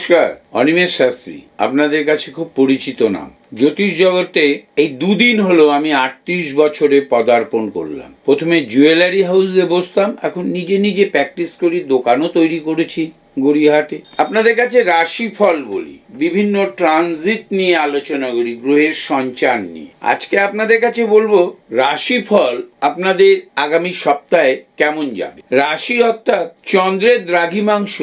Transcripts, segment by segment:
নমস্কার, অনিমেষ শাস্ত্রী। আপনাদের কাছে খুব পরিচিত নাম। জ্যোতিষ জগতে এই দুদিন হলো আমি আটত্রিশ বছরে পদার্পণ করলাম। প্রথমে জুয়েলারি হাউসে বসতাম, এখন নিজে নিজে প্র্যাকটিস করি, দোকানও তৈরি করেছি গড়িয়াহাটে। আপনাদের কাছে রাশিফল বলি, বিভিন্ন ট্রানজিট নিয়ে আলোচনা করি, গ্রহের সঞ্চার নিয়ে। আজকে আপনাদের কাছে বলব, রাশিফল আপনাদের আগামী সপ্তাহে কেমন যাবে? রাশি অর্থাৎ চন্দ্রের দ্রাঘিমাংশ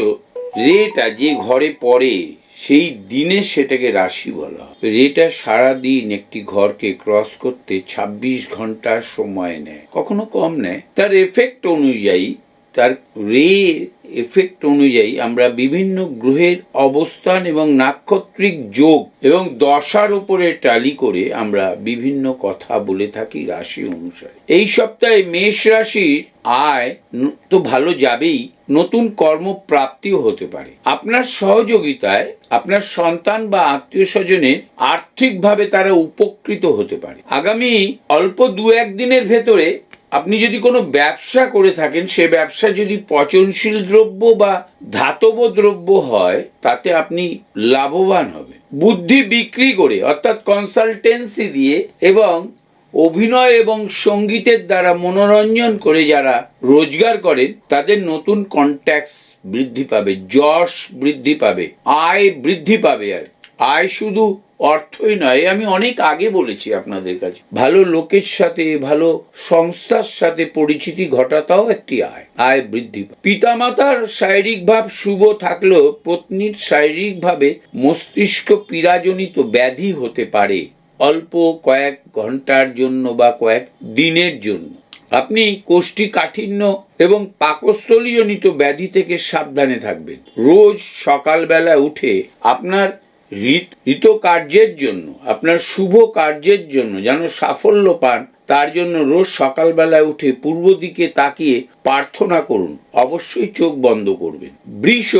রেটা যে ঘরে পড়ে, সেই দিনে সেটাকে রাশি বলা হয়। রেটা সারা দিন একটি ঘরকে ক্রস করতে ২৬ ঘণ্টা সময় নেয়, কখনো কম নেয়। তার এফেক্ট অনুযায়ী তার রে এফেক্ট অনুযায়ী আমরা বিভিন্ন গ্রহের অবস্থান এবং নাক্ষত্রিক যোগ এবং দশার উপরে টালি করে আমরা বিভিন্ন কথা বলে থাকি রাশি অনুসারে। এই সপ্তাহে মেষ রাশির আয় তো ভালো যাবেই, নতুন কর্মপ্রাপ্তিও হতে পারে। আপনার সহযোগিতায় আপনার সন্তান বা আত্মীয় স্বজনের আর্থিকভাবে তারা উপকৃত হতে পারে। আগামী অল্প দু একদিনের ভেতরে আপনি যদি কোনো ব্যবসা করে থাকেন, সে ব্যবসা যদি পচনশীল দ্রব্য বা ধাতব দ্রব্য হয়, তাতে আপনি লাভবান হবেন। বুদ্ধি বিক্রি করে, অর্থাৎ কনসালটেন্সি দিয়ে এবং অভিনয় এবং সঙ্গীতের দ্বারা মনোরঞ্জন করে যারা রোজগার করেন, তাদের নতুন কন্ট্যাক্টস বৃদ্ধি পাবে, যশ বৃদ্ধি পাবে, আয় বৃদ্ধি পাবে আর আয় শুধু অর্থই নয়, আমি অনেক আগে বলেছি আপনাদের কাছে। ভালো লোকের সাথে, ভালো সংস্থার সাথে পরিচিতি ঘটাতাও একটি আয় আয় বৃদ্ধি। পিতামাতার শারীরিক ভাব শুভ থাকলেও পত্নীর শারীরিক ভাবে মস্তিষ্ক পীড়াজনিত ব্যাধি হতে পারে, অল্প কয়েক ঘণ্টার জন্য বা কয়েক দিনের জন্য। আপনি কোষ্ঠীকাঠিন্য এবং পাকস্থলীজনিত ব্যাধি থেকে সাবধানে থাকবেন। রোজ সকালবেলা উঠে আপনার ঋত ঋতকার্যের জন্য, আপনার শুভ কার্যের জন্য যেন সাফল্য পান, তার জন্য রোজ সকালবেলায় উঠে পূর্ব দিকে তাকিয়ে প্রার্থনা করুন। অবশ্যই চোখ বন্ধ করবেন। বৃষ,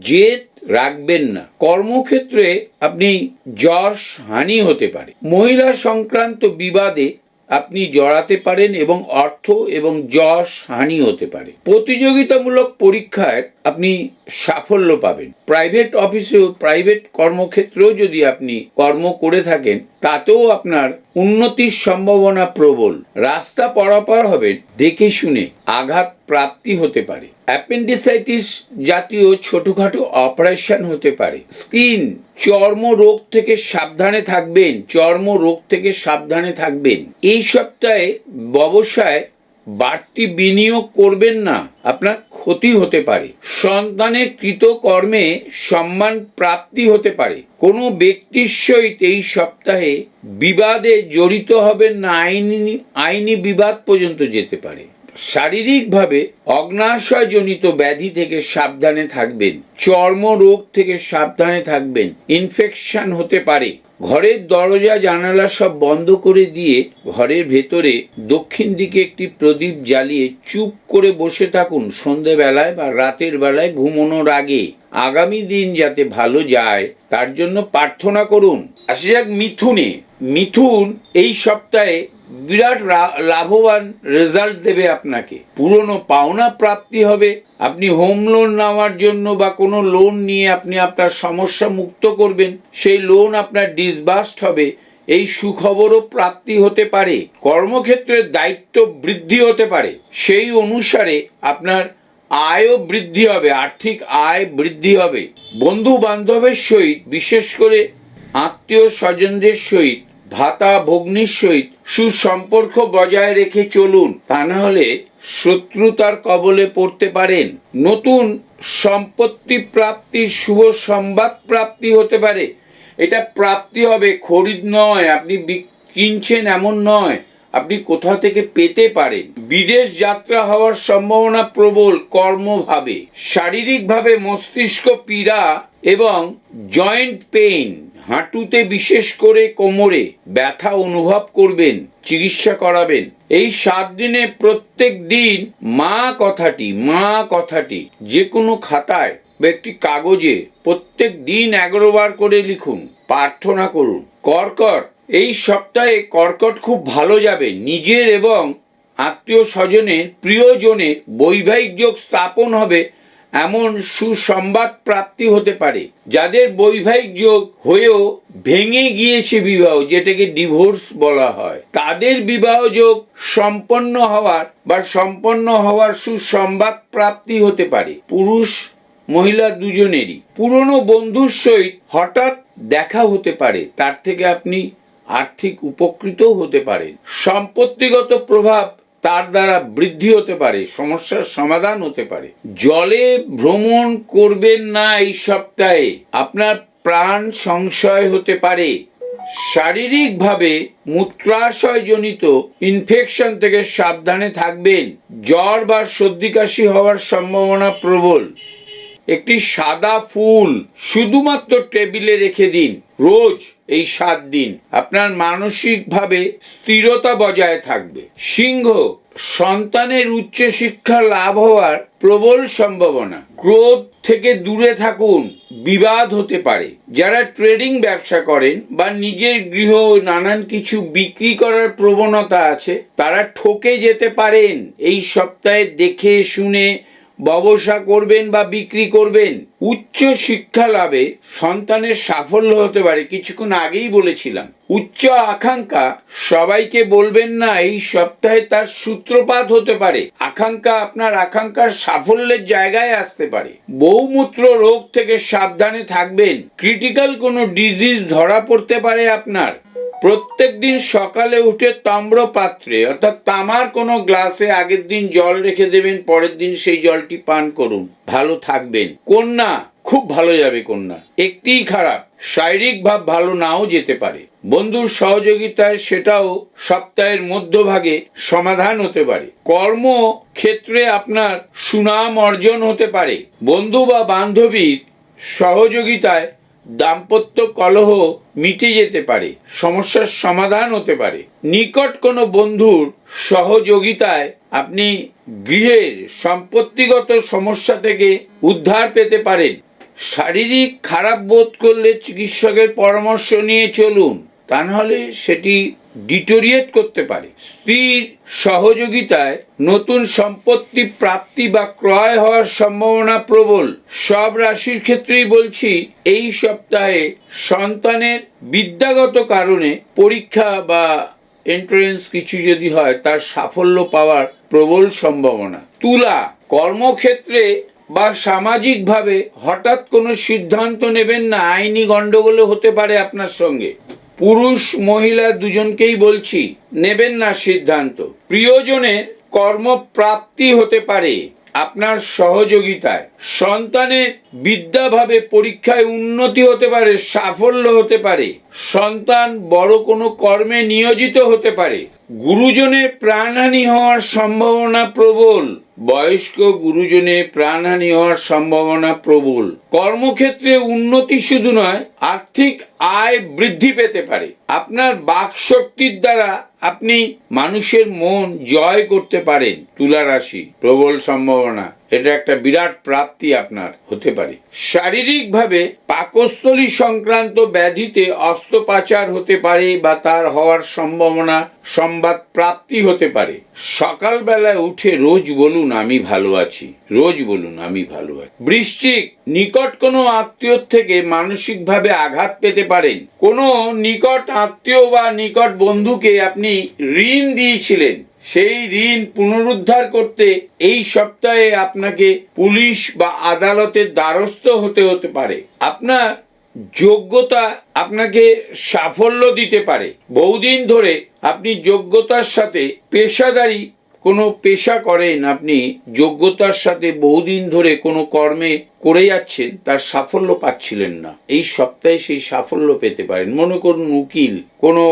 জেদ রাখবেন না। কর্মক্ষেত্রে আপনি যশ হানি হতে পারে। মহিলা সংক্রান্ত বিবাদে আপনি জড়াতে পারেন এবং অর্থ এবং যশ হানি হতে পারে। প্রতিযোগিতামূলক পরীক্ষায় আপনি সাফল্য পাবেন। প্রাইভেট অফিসেও প্রাইভেট কর্মক্ষেত্রেও যদি আপনি কর্ম করে থাকেন, তাতেও আপনার উন্নতির সম্ভাবনা প্রবল। রাস্তা পরাপার হবেন দেখে শুনে আঘাত প্রাপ্তি হতে পারে। অ্যাপেন্ডিসাইটিস জাতীয় ছোটখাটো অপারেশন হতে পারে। স্কিন চর্ম রোগ থেকে সাবধানে থাকবেন, চর্ম রোগ থেকে সাবধানে থাকবেন। এই সপ্তাহে ব্যবসায় বাড়তি বিনিয়োগ করবেন না, আপনার ক্ষতি হতে পারে। সন্তানের কৃতকর্মে সম্মান প্রাপ্তি হতে পারে। কোনো ব্যক্তির সহিত এই সপ্তাহে বিবাদে জড়িত হবেন না, আইনি আইনি বিবাদ পর্যন্ত যেতে পারে। শারীরিকভাবে অগ্নাশয়জনিত ব্যাধি থেকে সাবধানে থাকবেন চর্ম রোগ থেকে সাবধানে থাকবেন, ইনফেকশন হতে পারে। ঘরের দরজা, জানালা সব বন্ধ করে দিয়ে ঘরের ভেতরে দক্ষিণ দিকে একটি প্রদীপ জ্বালিয়ে চুপ করে বসে থাকুন সন্ধেবেলায় বা রাতের বেলায় ঘুমানোর আগে। আগামী দিন যাতে ভালো যায়, তার জন্য প্রার্থনা করুন। আসে যাক মিথুনে। মিথুন এই সপ্তাহে বিরাট লাভবান রেজাল্ট দেবে আপনাকে। পুরনো পাওনা প্রাপ্তি হবে। আপনি হোম লোন নেওয়ার জন্য বা কোনো লোন নিয়ে আপনি আপনার সমস্যা মুক্ত করবেন, সেই লোন আপনার ডিসবার্সড হবে। এই সুখবরও প্রাপ্তি হতে পারে। কর্মক্ষেত্রের দায়িত্ব বৃদ্ধি হতে পারে। সেই অনুসারে আপনার আয়ও বৃদ্ধি হবে, আর্থিক আয় বৃদ্ধি হবে। বন্ধু বান্ধবের সহিত, বিশেষ করে আত্মীয় স্বজনদের সহিত ভাতা ভগ্নির সহিত সুসম্পর্ক বজায় রেখে চলুন। তা না হলে শত্রুতার কবলে পড়তে পারেন। নতুন সম্পত্তি প্রাপ্তির শুভ সংবাদ প্রাপ্তি হতে পারে। এটা প্রাপ্তি হবে, খরিদ নয়, আপনি কিনছেন এমন নয়, আপনি কোথা থেকে পেতে পারেন। বিদেশ যাত্রা হওয়ার সম্ভাবনা প্রবল, কর্মভাবে। শারীরিকভাবে মস্তিষ্ক পীড়া এবং জয়েন্ট পেইন। হাঁটুতে বিশেষ করে কোমরে ব্যথা অনুভব করবেন, চিকিৎসা করাবেন। এই সাত দিনে প্রত্যেক দিন মা কথাটি মা কথাটি যে কোনো খাতায় বা একটি কাগজে প্রত্যেক দিন এগারো বার করে লিখুন, প্রার্থনা করুন। কর্কট, এই সপ্তাহে কর্কট খুব ভালো যাবে। নিজের এবং আত্মীয় স্বজনের, প্রিয়জনের বৈবাহিক যোগ স্থাপন হবে এমন সুসংবাদ প্রাপ্তি হতে পারে, যাদের বৈবাহিক যোগ হয়েও ভেঙে গিয়েছে বিবাহ, যেটাকে ডিভোর্স বলা হয়। তাদের বিবাহ যোগ সম্পন্ন হওয়ার বা সম্পন্ন হওয়ার সুসংবাদ প্রাপ্তি হতে পারে, পুরুষ, মহিলা দুজনেরই। পুরনো বন্ধুর সহিত হঠাৎ দেখা হতে পারে, তার থেকে আপনি আর্থিক উপকৃতও হতে পারেন। সম্পত্তিগত প্রভাব তার দ্বারা বৃদ্ধি হতে পারে, সমস্যার সমাধান হতে পারে। জলে ভ্রমণ করবেন না এই সপ্তাহে, আপনার প্রাণ সংশয় হতে পারে। শারীরিকভাবে মূত্রাশয়জনিত ইনফেকশন থেকে সাবধানে থাকবেন। জ্বর বা সর্দি কাশি হওয়ার সম্ভাবনা প্রবল। একটি সাদা ফুল শুধুমাত্র টেবিলে রেখে দিন। রোজ এই সাত দিন। আপনার মানসিকভাবে স্থিরতা বজায় থাকবে। সিংহ, সন্তানের উচ্চশিক্ষা লাভ হওয়ার প্রবল সম্ভাবনা। ক্রোধ থেকে দূরে থাকুন, বিবাদ হতে পারে। যারা ট্রেডিং ব্যবসা করেন বা নিজের গৃহ নানান কিছু বিক্রি করার প্রবণতা আছে, তারা ঠকে যেতে পারেন। এই সপ্তাহে দেখে শুনে ব্যবসা করবেন বা বিক্রি করবেন, উচ্চ শিক্ষা লাভে সন্তানের সাফল্য হতে পারে, কিছুক্ষণ আগেই বলেছিলাম। উচ্চ আকাঙ্ক্ষা, সবাইকে বলবেন না, এই সপ্তাহে তার সূত্রপাত হতে পারে। আকাঙ্ক্ষা আপনার আকাঙ্ক্ষার সাফল্যের জায়গায় আসতে পারে। বহুমূত্র রোগ থেকে সাবধানে থাকবেন। ক্রিটিক্যাল কোনো ডিজিজ ধরা পড়তে পারে আপনার। প্রত্যেক দিন সকালে উঠে তাম্র পাত্রে, অর্থাৎ তামার কোনো গ্লাসে আগের দিন জল রেখে দেবেন, পরের দিন সেই জলটি পান করুন, ভালো থাকবেন। কন্যা, খুব ভালো যাবে কন্যা, একটিই খারাপ, শারীরিক ভাব ভালো নাও যেতে পারে। বন্ধুর সহযোগিতায় সেটাও সপ্তাহের মধ্যভাগে সমাধান হতে পারে। কর্ম ক্ষেত্রে আপনার সুনাম অর্জন হতে পারে। বন্ধু বা বান্ধবীর সহযোগিতায় দাম্পত্য কলহ মিটে যেতে পারে, সমস্যার সমাধান হতে পারে। নিকট কোনো বন্ধুর সহযোগিতায় আপনি গৃহের সম্পত্তিগত সমস্যা থেকে উদ্ধার পেতে পারেন। শারীরিক খারাপ বোধ করলে চিকিৎসকের পরামর্শ নিয়ে চলুন। তা নাহলে সেটি ডিটোরিয়েট করতে পারে। স্ত্রীর সহযোগিতায় নতুন সম্পত্তি প্রাপ্তি বা ক্রয় হওয়ার সম্ভাবনা প্রবল। সব রাশির ক্ষেত্রেই বলছি, এই সপ্তাহে সন্তানের বিদ্যাগত কারণে পরীক্ষা বা এন্ট্রেন্স কিছু যদি হয়, তার সাফল্য পাওয়ার প্রবল সম্ভাবনা। তুলা, কর্মক্ষেত্রে বা সামাজিকভাবে হঠাৎ কোনো সিদ্ধান্ত নেবেন না। আইনি গণ্ডগোলও হতে পারে আপনার সঙ্গে। পুরুষ মহিলা দুজনকেই বলছি, নেবেন না সিদ্ধান্ত। প্রিয়জনের কর্মপ্রাপ্তি হতে পারে আপনার সহযোগিতায়। সন্তানের বিদ্যাভাবে পরীক্ষায় উন্নতি হতে পারে, সাফল্য হতে পারে। সন্তান বড় কোনো কর্মে নিয়োজিত হতে পারে। গুরুজনের প্রাণহানি হওয়ার সম্ভাবনা প্রবল। বয়স্ক গুরুজনে প্রাণহানি হওয়ার সম্ভাবনা প্রবল। কর্মক্ষেত্রে উন্নতি শুধু নয়, আর্থিক আয় বৃদ্ধি পেতে পারে। আপনার বাক শক্তির দ্বারা আপনি মানুষের মন জয় করতে পারেন তুলা রাশি, প্রবল সম্ভাবনা। এটা একটা বিরাট প্রাপ্তি আপনার হতে পারে। শারীরিকভাবে পাকস্থলী সংক্রান্ত ব্যাধিতে অস্ত্রোপাচার হতে পারে বা তার হওয়ার সম্ভাবনা, সংবাদ প্রাপ্তি হতে পারে। সকালবেলায় উঠে রোজ বলুন, আমি ভালো আছি। রোজ বলুন, আমি ভালো আছি। বৃশ্চিক নিকট কোনো আত্মীয় থেকে মানসিকভাবে আঘাত পেতে পারেন। কোনো নিকট আত্মীয় বা নিকট বন্ধুকে আপনি ঋণ দিয়েছিলেন। সেই ঋণ পুনরুদ্ধার করতে এই সপ্তাহে আপনাকে পুলিশ বা আদালতের দ্বারস্থ হতে হতে পারে। আপনার যোগ্যতা আপনাকে সাফল্য দিতে পারে। বহুদিন ধরে আপনি যোগ্যতার সাথে পেশাদারি কোনো পেশা করেন আপনি, যোগ্যতার সাথে বহুদিন ধরে কোনো কর্মে করে যাচ্ছেন, তার সাফল্য পাচ্ছিলেন না। এই সপ্তাহে সেই সাফল্য পেতে পারেন। মনে করুন উকিল, কোনো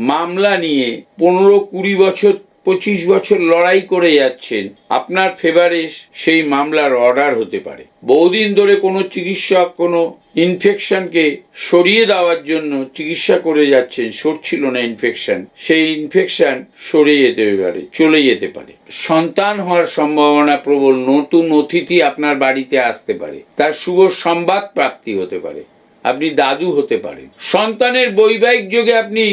মামলা নিয়ে পনেরো কুড়ি বছর পঁচিশ বছর লড়াই করে যাচ্ছেন, আপনার ফেভারে সেই মামলার অর্ডার হতে পারে। বহুদিন ধরে কোনো চিকিৎসক কোনো ইনফেকশনকে সরিয়ে দেওয়ার জন্য চিকিৎসা করে যাচ্ছেন, সরছিল না ইনফেকশন সেই ইনফেকশন সরে যেতে পারে, চলে যেতে পারে। সন্তান হওয়ার সম্ভাবনা প্রবল, নতুন অতিথি আপনার বাড়িতে আসতে পারে। তার শুভ সংবাদ প্রাপ্তি হতে পারে। আপনি দাদু হতে পারেন। সন্তানের বৈবাহিক যোগে আপনি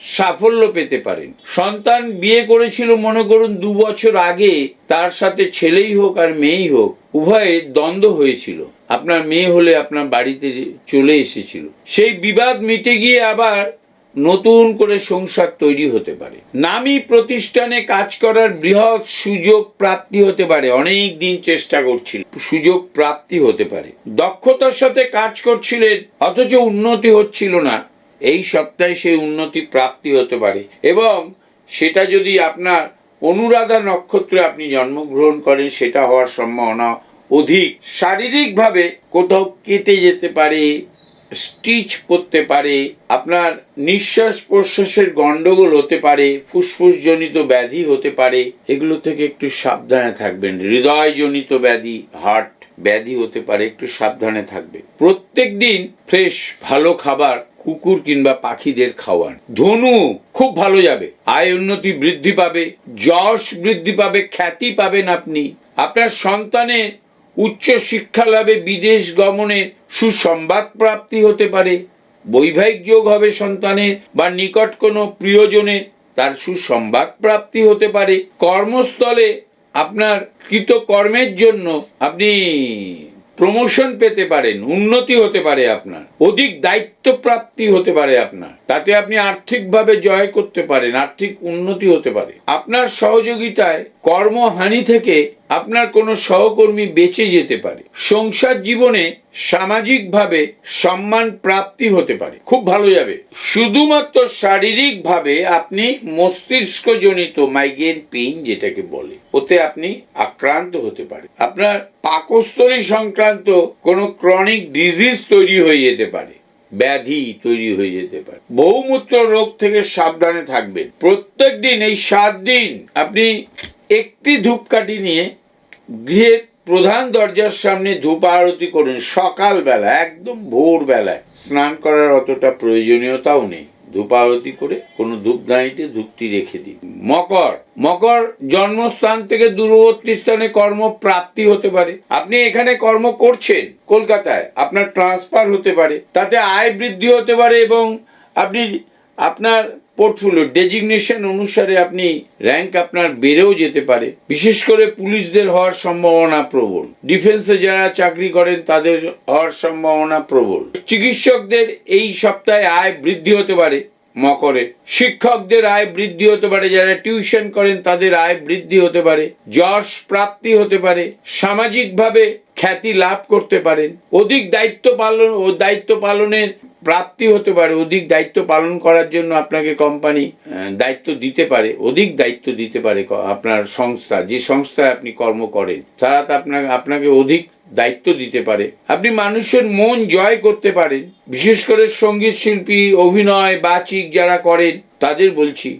সাফল্য পেতে পারেন। সন্তান বিয়ে করেছিল, মনে করুন, দু বছর আগে, তার সাথে ছেলেই হোক আর মেয়েই হোক, উভয়ে দ্বন্দ্ব হয়েছিল। আপনার মেয়ে হলে আপনার বাড়িতে চলে এসেছিল। সেই বিবাদ মিটে গিয়ে আবার নতুন করে সংসার তৈরি হতে পারে। নামী প্রতিষ্ঠানে কাজ করার বৃহৎ সুযোগ প্রাপ্তি হতে পারে। অনেক দিন চেষ্টা করছিল, সুযোগ প্রাপ্তি হতে পারে। দক্ষতার সাথে কাজ করছিলেন, অথচ উন্নতি হচ্ছিল না। এই সপ্তাহে সেই উন্নতি প্রাপ্তি হতে পারে। এবং সেটা যদি আপনার অনুরাধা নক্ষত্রে আপনি জন্মগ্রহণ করেন, সেটা হওয়ার সম্ভাবনা অধিক। শারীরিকভাবে কোথাও কেটে যেতে পারে, স্টিচ পড়তে পারে, আপনার নিঃশ্বাস প্রশ্বাসের গন্ডগোল হতে পারে, ফুসফুসজনিত ব্যাধি হতে পারে, এগুলো থেকে একটু সাবধানে থাকবেন। হৃদয়জনিত ব্যাধি হার্ট ব্যাধি হতে পারে, একটু সাবধানে থাকবে। প্রত্যেক দিন ফ্রেশ ভালো খাবার কুকুর কিংবা পাখিদের খাওয়ান। ধনু খুব ভালো যাবে। আয় উন্নতি বৃদ্ধি পাবে, যশ বৃদ্ধি পাবে, খ্যাতি পাবেন আপনি। আপনার সন্তানের উচ্চ শিক্ষা লাভে বিদেশ গমনে সুসংবাদ প্রাপ্তি হতে পারে। বৈবাহিক যোগ হবে সন্তানের বা নিকট কোনো প্রিয়জনের, তার সুসংবাদ প্রাপ্তি হতে পারে। কর্মস্থলে আপনার কৃত কর্মের জন্য আপনি প্রমোশন পেতে পারেন, উন্নতি হতে পারে আপনার, অধিক দায়িত্ব প্রাপ্তি হতে পারে আপনার, তাতে আপনি আর্থিকভাবে জয় করতে পারেন, আর্থিক উন্নতি হতে পারে। আপনার সহযোগিতায় কর্মহানি থেকে আপনার কোনো সহকর্মী বেঁচে যেতে পারে। সংসার জীবনে সামাজিকভাবে সম্মান প্রাপ্তি হতে পারে। খুব ভালো যাবে। শুধুমাত্র শারীরিকভাবে আপনি মস্তিষ্কজনিত মাইগ্রেন পেইন যেটাকে বলে, ওতে আপনি আক্রান্ত হতে পারে আপনার পাকস্থলী সংক্রান্ত কোনো ক্রনিক ডিজিজ তৈরি হয়ে যেতে পারে। ব্যাধি তৈরি হয়ে যেতে পারে। বহুমূত্র রোগ থেকে সাবধানে থাকবেন। প্রত্যেক দিন এই সাত দিন আপনি একটি ধূপকাঠি নিয়ে গৃহের প্রধান দরজার সামনে ধূপ আরতি করুন। সকালবেলা, একদম ভোরবেলায়। স্নান করার অতটা প্রয়োজনীয়তাও নেই। ধূপ আরতি করে কোনো ধূপদানিতে ধূপটি রেখে দিন। মকর। মকর জন্মস্থান থেকে দূরবর্তী স্থানে কর্ম প্রাপ্তি হতে পারে। আপনি এখানে কর্ম করছেন কলকাতায়। আপনার ট্রান্সফার হতে পারে। তাতে আয় বৃদ্ধি হতে পারে এবং আপনি আপনার পোর্টফোলিও ডেজিগনেশন অনুসারে আপনি র্যাঙ্ক আপনার বেড়েও যেতে পারে। বিশেষ করে পুলিশদের হওয়ার সম্ভাবনা প্রবল। ডিফেন্সে যারা চাকরি করেন, তাদের হওয়ার সম্ভাবনা প্রবল। চিকিৎসকদের এই সপ্তাহে আয় বৃদ্ধি হতে পারে মকরে। শিক্ষকদের আয় বৃদ্ধি হতে পারে, যারা টিউশন করেন, তাদের আয় বৃদ্ধি হতে পারে। যশ প্রাপ্তি হতে পারে। সামাজিকভাবে খ্যাতি লাভ করতে পারেন। অধিক দায়িত্ব পালন ও দায়িত্ব পালনের প্রাপ্তি হতে পারে, অধিক দায়িত্ব পালন করার জন্য আপনাকে কোম্পানি দায়িত্ব দিতে পারে, অধিক দায়িত্ব দিতে পারে আপনার সংস্থা, যে সংস্থায় আপনি কর্ম করেন, তারা তো আপনাকে আপনাকে অধিক দায়িত্ব দিতে পারে। আপনি মানুষের মন জয় করতে পারেন, বিশেষ করে সংগীত শিল্পী, অভিনয়, বাচিক যারা করেন, তাদের বলছি,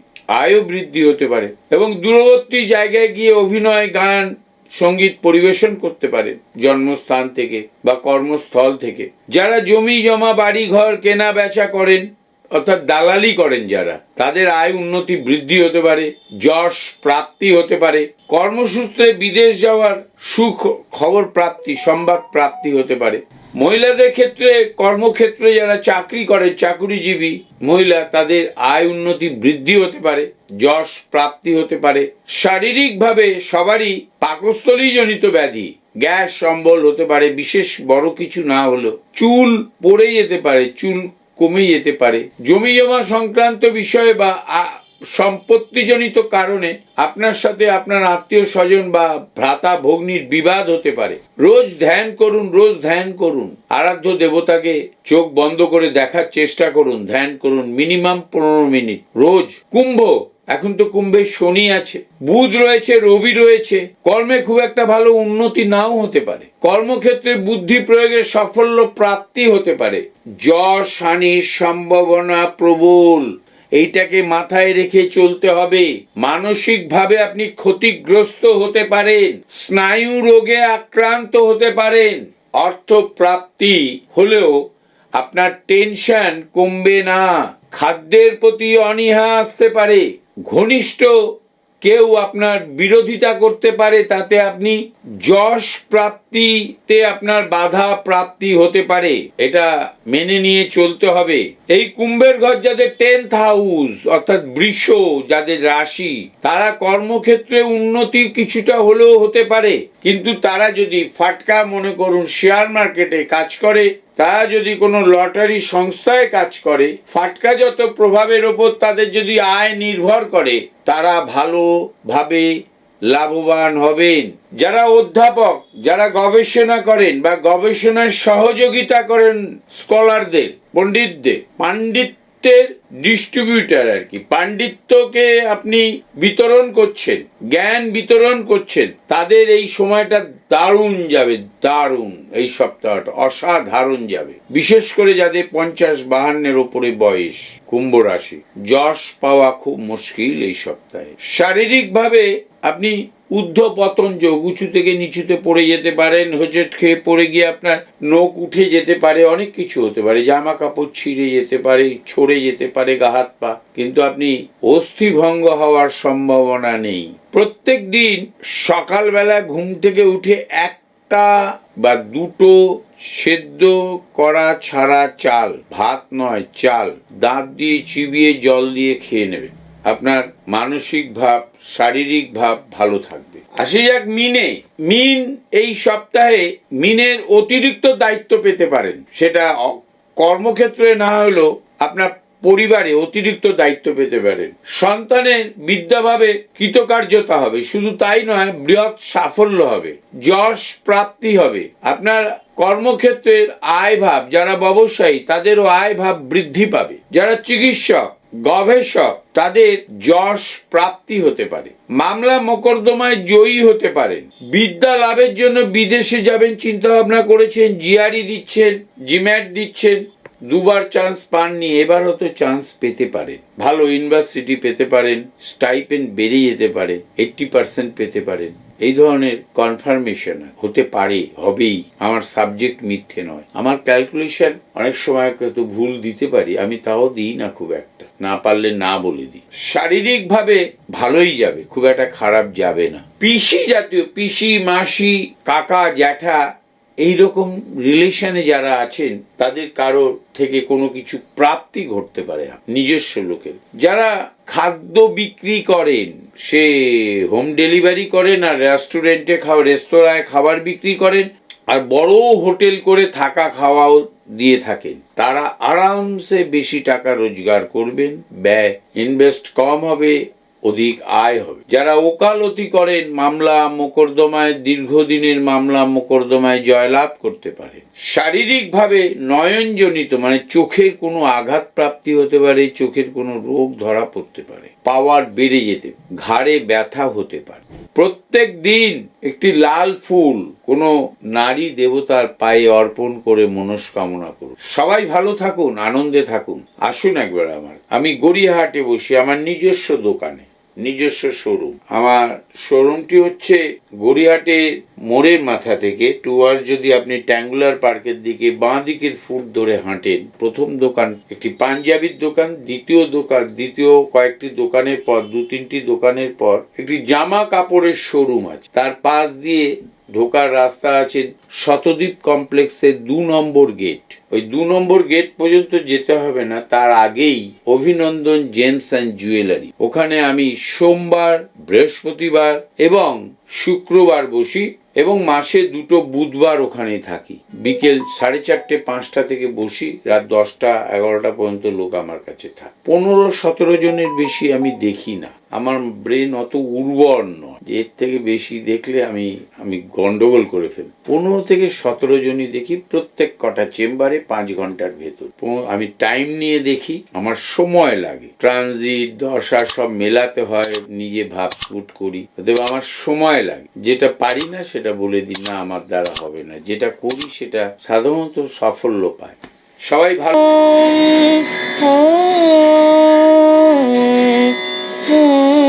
আয়ও বৃদ্ধি হতে পারে। এবং দূরবর্তী জায়গায় গিয়ে অভিনয়, গান সংগীত পরিবেশন করতে পারেন জন্মস্থান থেকে বা কর্মস্থল থেকে। যারা জমি, জমা, বাড়ি, ঘর কেনা, বেচা করেন, অর্থাৎ দালালি করেন যারা, তাদের আয় উন্নতি বৃদ্ধি হতে পারে, যশ প্রাপ্তি হতে পারে, কর্মসূত্রে বিদেশ যাওয়ার সুখ, খবর প্রাপ্তি সংবাদ প্রাপ্তি হতে পারে। মহিলাদের ক্ষেত্রে, কর্মক্ষেত্রে যারা চাকরি করে, চাকুরিজীবী মহিলা, তাদের আয় উন্নতি বৃদ্ধি হতে পারে, যশ প্রাপ্তি হতে পারে। শারীরিকভাবে সবারই পাকস্থলীজনিত ব্যাধি, গ্যাস, সম্বল হতে পারে, বিশেষ বড় কিছু না হলেও। চুল পড়ে যেতে পারে, চুল কমে যেতে পারে। জমি জমা সংক্রান্ত বিষয়ে বা সম্পত্তিজনিত কারণে আপনার সাথে আপনার আত্মীয় স্বজন বা ভ্রাতা ভগ্নির বিবাদ হতে পারে। রোজ ধ্যান করুন, রোজ ধ্যান করুন। আরাধ্য দেবতাকে চোখ বন্ধ করে দেখার চেষ্টা করুন, ধ্যান করুন, মিনিমাম পনেরো মিনিট, রোজ। কুম্ভ, এখন তো কুম্ভে শনি আছে, বুধ রয়েছে, রবি রয়েছে, কর্মে খুব একটা ভালো উন্নতি নাও হতে পারে। কর্মক্ষেত্রে বুদ্ধি প্রয়োগে সাফল্য প্রাপ্তি হতে পারে। যশ হানির সম্ভাবনা প্রবল। এইটাকে মাথায় রেখে চলতে হবে। মানসিকভাবে আপনি ক্ষতিগ্রস্ত হতে পারেন, স্নায়ু রোগে আক্রান্ত হতে পারেন। অর্থ প্রাপ্তি হলেও আপনার টেনশন কমবে না। খাদ্যের প্রতি অনীহা আসতে পারে। ঘনিষ্ঠ কেউ আপনার বিরোধিতা করতে পারে, তাতে আপনি যশ প্রাপ্তিতে আপনার বাধা প্রাপ্তি হতে পারে। এটা মেনে নিয়ে চলতে হবে। এই কুম্ভের ঘর যাদের টেন্থ হাউস অর্থাৎ বৃষ, যাদের রাশি, তারা কর্মক্ষেত্রে উন্নতি কিছুটা হলেও হতে পারে। কিন্তু তারা যদি ফাটকা মনে করুন শেয়ার মার্কেটে কাজ করে তারা যদি কোনো লটারি সংস্থায় কাজ করে ফাটকা যত প্রভাবের ওপর তাদের যদি আয় নির্ভর করে, তারা ভালোভাবে লাভবান হবেন। যারা অধ্যাপক, যারা গবেষণা করেন বা গবেষণার সহযোগিতা করেন স্কলারদের পণ্ডিতদের পাণ্ডিত্যের ডিস্ট্রিবিউটার আর কি। পাণ্ডিত্যকে আপনি বিতরণ করছেন, জ্ঞান বিতরণ করছেন, তাদের এই সময়টা দারুণ যাবে, দারুণ এই সপ্তাহটা, অসাধারণ যাবে। বিশেষ করে যাদের পঞ্চাশ বাহান্নের ওপরে বয়স, কুম্ভ রাশি, যশ পাওয়া খুব মুশকিল এই সপ্তাহে। শারীরিকভাবে আপনি ঊর্ধ্ব পতন যোগ, উঁচু থেকে নিচুতে পড়ে যেতে পারেন, হোঁচট খেয়ে পড়ে গিয়ে আপনার নোক উঠে যেতে পারে, অনেক কিছু হতে পারে জামা কাপড় ছিঁড়ে যেতে পারে, ছড়ে যেতে পারে, গা, হাত, পা, কিন্তু আপনি অস্থিভঙ্গ হওয়ার সম্ভাবনা নেই। প্রত্যেক দিন সকালবেলা ঘুম থেকে উঠে একটা বা দুটো সেদ্ধ করা ছাড়া চাল, ভাত নয়, চাল, দাঁত দিয়ে চিবিয়ে জল দিয়ে খেয়ে নেবেন। আপনার মানসিক ভাব, শারীরিক ভাব ভালো থাকবে। আসে যাক মিনে। মিন এই সপ্তাহে মিনের অতিরিক্ত দায়িত্ব পেতে পারেন। সেটা কর্মক্ষেত্রে না হলেও আপনার পরিবারে অতিরিক্ত দায়িত্ব পেতে পারেন। সন্তানের বিদ্যাভাবে কৃতকার্যতা হবে। শুধু তাই নয়, বৃহৎ সাফল্য হবে। যশ প্রাপ্তি হবে। আপনার কর্মক্ষেত্রের আয় ভাব, যারা ব্যবসায়ী, তাদেরও আয় ভাব বৃদ্ধি পাবে। যারা চিকিৎসক গবেষক তাদের যশ প্রাপ্তি হতে পারে, মামলা মোকদ্দমায় জয়ী হতে পারেন, বিদ্যা লাভের জন্য বিদেশে যাবেন চিন্তা ভাবনা করেছেন, জিআরই দিচ্ছেন, জিম্যাট দিচ্ছেন, দুবার চান্স পাননি এবার হয়তো চান্স পেতে পারেন, ভালো ইউনিভার্সিটি পেতে পারেন স্টাইপেন্ড বেড়ে যেতে পারে এইট্টি পার্সেন্ট পেতে পারেন। এই ধরনের কনফার্মেশন হতে পারে, হবেই। আমার সাবজেক্ট মিথ্যে নয়। আমার ক্যালকুলেশন অনেক সময় হয়তো ভুল দিতে পারি, আমি তাও দিই না খুব একটা। না পারলে না বলে দিই। শারীরিকভাবে ভালোই যাবে, খুব একটা খারাপ যাবে না। পিসি জাতীয়, পিসি, মাসি, কাকা, জ্যাঠা এইরকম রিলেশনে যারা আছেন, তাদের কারোর থেকে কোনো কিছু প্রাপ্তি ঘটতে পারে নিজস্ব লোকের। যারা খাদ্য বিক্রি করেন, সে হোম ডেলিভারি করেন আর রেস্টুরেন্টে খাওয়া রেস্তোরাঁয় খাবার বিক্রি করেন আর বড় হোটেল করে থাকা খাওয়াও দিয়ে থাকেন, তারা আরামসে বেশি টাকা রোজগার করবেন, ব্যয় ইনভেস্ট কম হবে অধিক আয় হবে। যারা ওকালতি করেন, মামলা মোকদ্দমায়, দীর্ঘদিনের মামলা মোকদ্দমায় জয়লাভ করতে পারে শারীরিকভাবে নয়নজনিত মানে চোখের কোনো আঘাত প্রাপ্তি হতে পারে, চোখের কোনো রোগ ধরা পড়তে পারে। পাওয়ার বেড়ে যেতে, ঘাড়ে ব্যথা হতে পারে। প্রত্যেক দিন একটি লাল ফুল কোনো নারী দেবতার পায়ে অর্পণ করে মনস্কামনা করুন। সবাই ভালো থাকুন, আনন্দে থাকুন। আসুন একবার আমার। আমি গড়িয়াহাটে বসি, আমার নিজস্ব দোকানে। নিজস্ব শোরুম। আমার শোরুমটি হচ্ছে গড়িয়াহাটে মোড়ের মাথা থেকে টুয়ার যদি আপনি ট্যাঙ্গুলার পার্কের দিকে বাঁ দিকের ফুট ধরে হাঁটেন, প্রথম দোকান একটি পাঞ্জাবির দোকান, দ্বিতীয় দোকান, দ্বিতীয় কয়েকটি দোকানের পর, দু তিনটি দোকানের পর একটি জামা কাপড়ের শোরুম আছে। তার পাশ দিয়ে ঢোকার রাস্তা আছে শতদ্বীপ কমপ্লেক্সের দু নম্বর গেট ওই দু নম্বর গেট পর্যন্ত যেতে হবে না, তার আগেই অভিনন্দন জেমস অ্যান্ড জুয়েলারি। ওখানে আমি সোমবার, বৃহস্পতিবার এবং শুক্রবার বসি এবং মাসে দুটো বুধবার ওখানে থাকি। বিকেল সাড়ে চারটে, পাঁচটা থেকে বসি, রাত দশটা, এগারোটা পর্যন্ত লোক আমার কাছে থাকে। পনেরো, সতেরো জনের বেশি আমি দেখি না। আমার ব্রেন অত উর্বর নয়। এর থেকে বেশি দেখলে আমি আমি গন্ডগোল করে ফেলি। পনেরো থেকে সতেরো জনই দেখি, প্রত্যেক কটা চেম্বারে পাঁচ ঘণ্টার ভেতর। আমি টাইম নিয়ে দেখি, আমার সময় লাগে। ট্রানজিট দশা সব মেলাতে হয়, নিজে ভাব ফুট করি। অতএব আমার সময় লাগে। যেটা পারি না, সেটা বলে দিই, না, আমার দ্বারা হবে না। যেটা করি, সেটা সাধারণত সাফল্য পায়। সবাই ভালো Oh